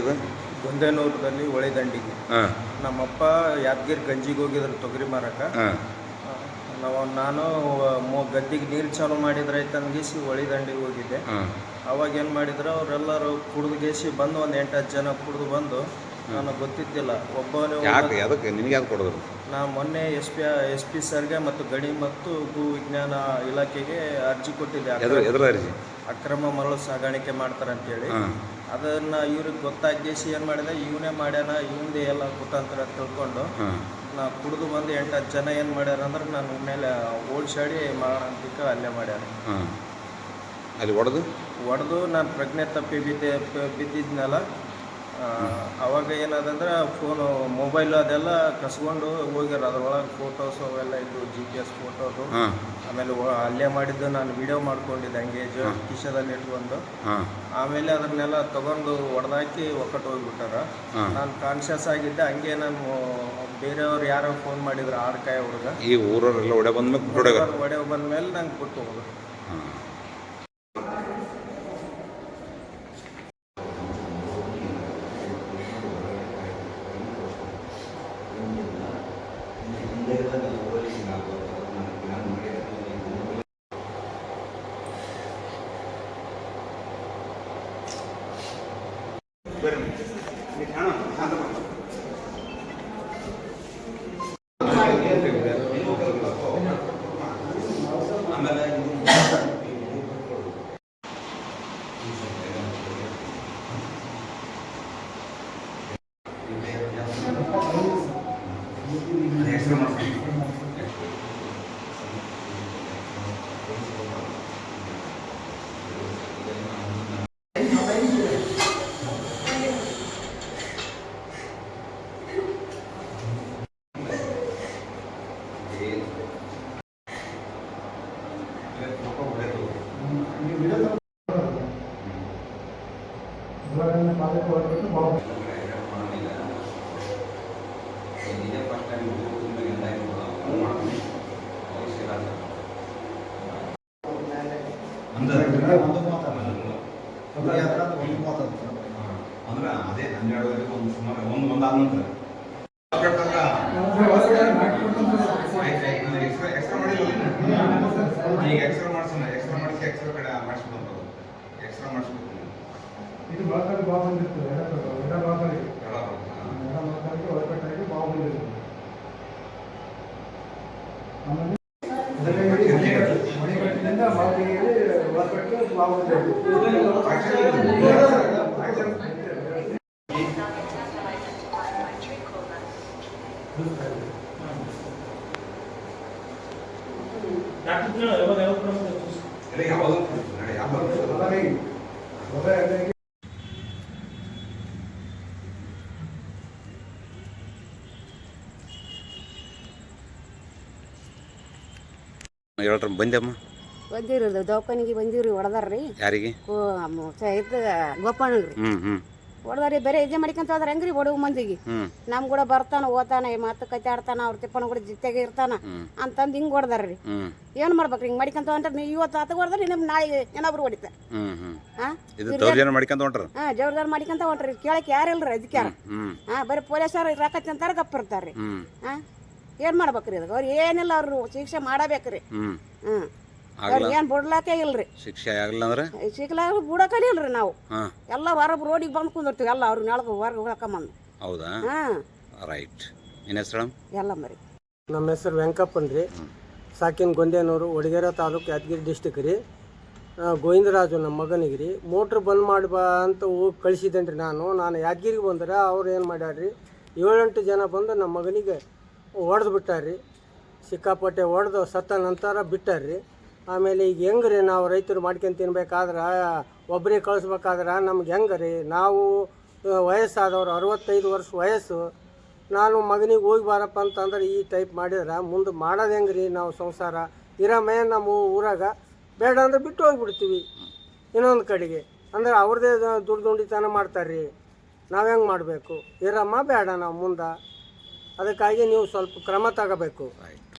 ಗೊಂದೇನೂರದಲ್ಲಿ ಹೊಳೆದಂಡಿಗೆ ಹಾಂ. ನಮ್ಮಪ್ಪ ಯಾದಗಿರಿ ಗಂಜಿಗೆ ಹೋಗಿದ್ರು ತೊಗರಿ ಮಾರಕ. ಹಾಂ. ನಾವು ನಾನು ಮೊ ಗದ್ದಿಗೆ ನೀರು ಚಾಲು ಮಾಡಿದ್ರೆ ತಂದಿಸಿ ಹೊಳಿದಂಡಿಗೆ ಹೋಗಿದ್ದೆ. ಹಾಂ. ಅವಾಗ ಏನು ಮಾಡಿದ್ರು ಅವರೆಲ್ಲರೂ ಕುಡಿದು ಗೇಸಿ ಬಂದು ಒಂದು ಎಂಟು ಹತ್ತು ಜನ ಕುಡಿದು ಬಂದು ನನಗೆ ಗೊತ್ತಿದ್ದಿಲ್ಲ. ಒಬ್ಬನೇ ಯಾಕೆ ಅದಕ್ಕೆ ನಿನಗೆ ಯಾಕೆ ಕೊಡೋದ್ರು ನಾ ಮೊನ್ನೆ ಎಸ್ ಪಿ ಎಸ್ ಪಿ ಸರ್ಗೆ ಮತ್ತು ಗಣಿ ಮತ್ತು ಭೂ ವಿಜ್ಞಾನ ಇಲಾಖೆಗೆ ಅರ್ಜಿ ಕೊಟ್ಟಿದ್ದೆ. ಎದ್ರ ಅಕ್ರಮ- ಅರ್ಜಿ? ಅಕ್ರಮ ಮರಳು ಸಾಗಾಣಿಕೆ ಮಾಡ್ತಾರೆ ಅಂತೇಳಿ ಅದನ್ನ ಇವ್ರಿಗೆ ಗೊತ್ತಾಗೇಸಿ ಏನು ಮಾಡಿದೆ ಇವನೇ ಮಾಡ್ಯಾನ ಇವಂದೇ ಎಲ್ಲ ಕುತಂತ್ರ ತಿಳ್ಕೊಂಡು ನಾ ಕುಡಿದು ಬಂದು ಎಂಟು ಹತ್ತು ಜನ ಏನು ಮಾಡ್ಯಾರ ಅಂದ್ರೆ ನಾನು ಮೇಲೆ ಓಡಿಸಾಡಿ ಮಾಡೋಣ ಅಂತ ಅಲ್ಲೇ ಮಾಡ್ಯಾರ ಅಲ್ಲಿ ಹೊಡೆದು ಹೊಡೆದು ನಾನು ಪ್ರಜ್ಞೆ ತಪ್ಪಿ ಬಿದ್ದೆ ಬಿದ್ದಿದ್ನಲ್ಲ ಅವಾಗ ಏನದಂದ್ರೆ ಫೋನು ಮೊಬೈಲ್ ಅದೆಲ್ಲ ಕಸ್ಕೊಂಡು ಹೋಗ್ಯಾರ ಅದ್ರೊಳಗೆ ಫೋಟೋಸ್ ಅವೆಲ್ಲ ಇದ್ದು ಜಿ ಪಿ ಎಸ್ ಫೋಟೋದು ಆಮೇಲೆ ಅಲ್ಲೇ ಮಾಡಿದ್ದು ನಾನು ವಿಡಿಯೋ ಮಾಡ್ಕೊಂಡಿದ್ದೆ ಹಂಗೆ ಕಿಶದಲ್ಲಿ ಇಟ್ಕೊಂಡು. ಆಮೇಲೆ ಅದನ್ನೆಲ್ಲ ತಗೊಂಡು ಹೊಡೆದಾಕಿ ಒಕ್ಕಟ್ಟು ಹೋಗ್ಬಿಟ್ಟಾರ. ನಾನು ಕಾನ್ಶಿಯಸ್ ಆಗಿದ್ದೆ ಹಂಗೆ ನಾನು ಬೇರೆಯವ್ರು ಯಾರೋ ಫೋನ್ ಮಾಡಿದ್ರು ಆರ್ಕಾಯ ಹುಡುಗ ಈ ಊರವರೆಲ್ಲ ಒಡೆ ಬಂದ್ಮೇಲೆ ಒಡೆ ಒಡೆ ಬಂದ ಮೇಲೆ ನಂಗೆ ಬಿಟ್ಟು ಹೋದ್ರು ಹಾಂ ಅಂದ್ರೆ ಅದೇ ಹನ್ನೆರಡುವರೆ ಒಂದು ಸುಮಾರು ಒಂದು ಒಂದು ಆದ ನಂತರ ಎಕ್ಸ್ಟ್ರಾ ಎಕ್ಸ್ಟ್ರಾ ಮಾಡಿಲ್ಲ ಈಗ ಎಕ್ಸ್ಟ್ರಾ ಮಾಡ್ಸೋಣ ಎಕ್ಸ್ಟ್ರಾ ಮಾಡಿಸಿ ಎಕ್ಸ್ಟ್ರಾ ಕಡೆ ಮಾಡಿಸ್ಬೋದು. ಎಕ್ಸ್ಟ್ರಾ ಮಾಡಿಸ್ಬೇಕು ಇದು ಮಾತಾಡಿ ಬಾವು ಬಂದಿರ್ತದೆ ಎಡ ಮಾತಾಡಿ ಎಲ್ಲ ಎಡ ಮಾತಾಡಿ ಹೊರಪಟ್ಟಾಗಿ ಬಾವು ಬಂದಿರ್ತದೆ ಆಮೇಲೆ ಮಣಿಕಟ್ಟಿನಿಂದ ಒಳಪಟ್ಟು ಬಾವು ಹೇಳ್ರ ಬಂದಮ್ಮ ಬಂದಿರಿ ದವಾಖಾನಿಗೆ ಬಂದಿವ್ರಿ ಹೊಡೆದಾರ್ರಿ. ಯಾರಿಗೆ? ಇದು ಗೋಪಣ್ಣಗ್ರಿ ಹ್ಮ್ ಹ್ಞೂ ಹೊಡೆದಾರಿ ಬೇರೆ ಇದೇ ಮಾಡ್ಕೊಂತ ಹೋದ್ರೆ ಹೆಂಗ್ರಿ ಬಡವ ಮಂದಿಗೆ? ನಮ್ ಕೂಡ ಬರ್ತಾನ ಓದಾನ ಈ ಮಾತು ಕತೆ ಆಡ್ತಾನ ಅವ್ರ ತಿಪ್ಪನ ಕೂಡ ಜೊತೆಗೆ ಇರ್ತಾನ. ಅಂತಂದ್ ಹಿಂಗ್ ಹೊಡೆದಾರ್ರಿ ಏನ್ ಮಾಡ್ಬೇಕ್ರಿ ಹಿಂಗ್ ಮಾಡ್ಕೊಂತ ಹೊಂಟ್ರೆ ನೀವು ಇವತ್ತು ಆತ ಹೊಡೆದ್ರೆ ನಿಮ್ ನಾಳೆ ಏನಾದ್ರು ಹ್ಞೂ ಹಾ ದೌರ್ಜನ್ಯ ಮಾಡ್ಕೊಂತ ಹೊಂಟ್ರ. ಕೇಳಕ್ ಯಾರಿಲ್ರಿ ಅದಕ್ಕೆ ಹಾ ಬರೀ ಪೊಲೀಸರು ರಾಕತ್ತಿ ಅಂತಾರ ಗಪ್ಪ ಇರ್ತಾರ್ರಿ. ಹಾ ಏನ್ ಮಾಡ್ಬೇಕ್ರಿ ಅದಕ್ಕೆ ಅವ್ರು ಏನಿಲ್ಲ ಅವ್ರು ಶಿಕ್ಷೆ ಮಾಡಬೇಕ್ರಿ. ಹ್ಮ್. ಅವ್ರಿಗೆ ಏನು ಬಿಡ್ಲಾಕೆ ಇಲ್ರಿ. ಶಿಕ್ಷೆ ಆಗಲ್ಲ ಅಂದ್ರೆ ಸಿಗ್ಲಾಗ ಬಿಡಕನೇ ಇಲ್ರಿ ನಾವು. ಹಾಂ. ಎಲ್ಲ ಹೊರ ರೋಡಿಗೆ ಬಂದು ಕುಂದಿರ್ತೀವಿ ಎಲ್ಲ ಅವ್ರ ನೆಳಗ ಹೊರಗೆ ಹೋಗಕೊಂಬಂದು ಹೌದಾ? ಹಾಂ. ರೈಟ್. ನಿನ್ನ ಹೆಸರು ಎಲ್ಲ ಮರಿ. ನಮ್ಮ ಹೆಸರು ವೆಂಕಪ್ಪನ್ ರೀ. ಸಾಕಿನ ಗೊಂದೇನೂರು ಒಡಗೇರ ತಾಲೂಕು ಯಾದಗಿರಿ ಡಿಸ್ಟಿಕ್ ರೀ. ಗೋವಿಂದರಾಜು ನಮ್ಮ ಮಗನಿಗೆ ರೀ. ಮೋಟ್ರ್ ಬಂದ್ ಮಾಡಿ ಬಾ ಅಂತ ಹೋಗಿ ಕಳಿಸಿದ್ದೇನೆ ರೀ ನಾನು. ನಾನು ಯಾದಗಿರಿಗೆ ಬಂದ್ರೆ ಅವ್ರು ಏನು ಮಾಡ್ಯಾರ್ರಿ ಏಳೆಂಟು ಜನ ಬಂದು ನಮ್ಮ ಮಗನಿಗೆ ಹೊಡೆದು ಬಿಟ್ಟಾರ್ರಿ ಸಿಕ್ಕಾಪಟ್ಟೆ ಹೊಡೆದು ಸತ್ತ ನಂತರ ಬಿಟ್ಟಾರ್ರಿ ಆಮೇಲೆ ಈಗ ಹೆಂಗೆ ರೀ ನಾವು ರೈತರು ಮಾಡ್ಕೊಂಡು ತಿನ್ಬೇಕಾದ್ರೆ ಒಬ್ಬರೇ ಕಳಿಸ್ಬೇಕಾದ್ರೆ ನಮ್ಗೆ ಹೆಂಗೆ ರೀ ನಾವು ವಯಸ್ಸಾದವ್ರು ಅರವತ್ತೈದು ವರ್ಷ ವಯಸ್ಸು, ನಾನು ಮಗನಿಗೆ ಹೋಗಿ ಬಾರಪ್ಪ ಅಂತಂದ್ರೆ ಈ ಟೈಪ್ ಮಾಡಿದ್ರೆ, ಮುಂದೆ ಮಾಡೋದು ಹೆಂಗೆ ರೀ ನಾವು ಸಂಸಾರ? ಇರಮೇ ನಮ್ಮ ಊರಾಗ ಬೇಡ ಅಂದ್ರೆ ಬಿಟ್ಟು ಹೋಗ್ಬಿಡ್ತೀವಿ ಇನ್ನೊಂದು ಕಡೆಗೆ. ಅಂದ್ರೆ ಅವ್ರದ್ದೇ ದುಡ್ಡು ದುಂಡಿತನ ಮಾಡ್ತಾರೆ ರೀ ನಾವು ಹೆಂಗೆ ಮಾಡಬೇಕು? ಇರಮ್ಮ ಬೇಡ ನಾವು ಮುಂದೆ. ಅದಕ್ಕಾಗಿ ನೀವು ಸ್ವಲ್ಪ ಕ್ರಮ ತಗೋಬೇಕು.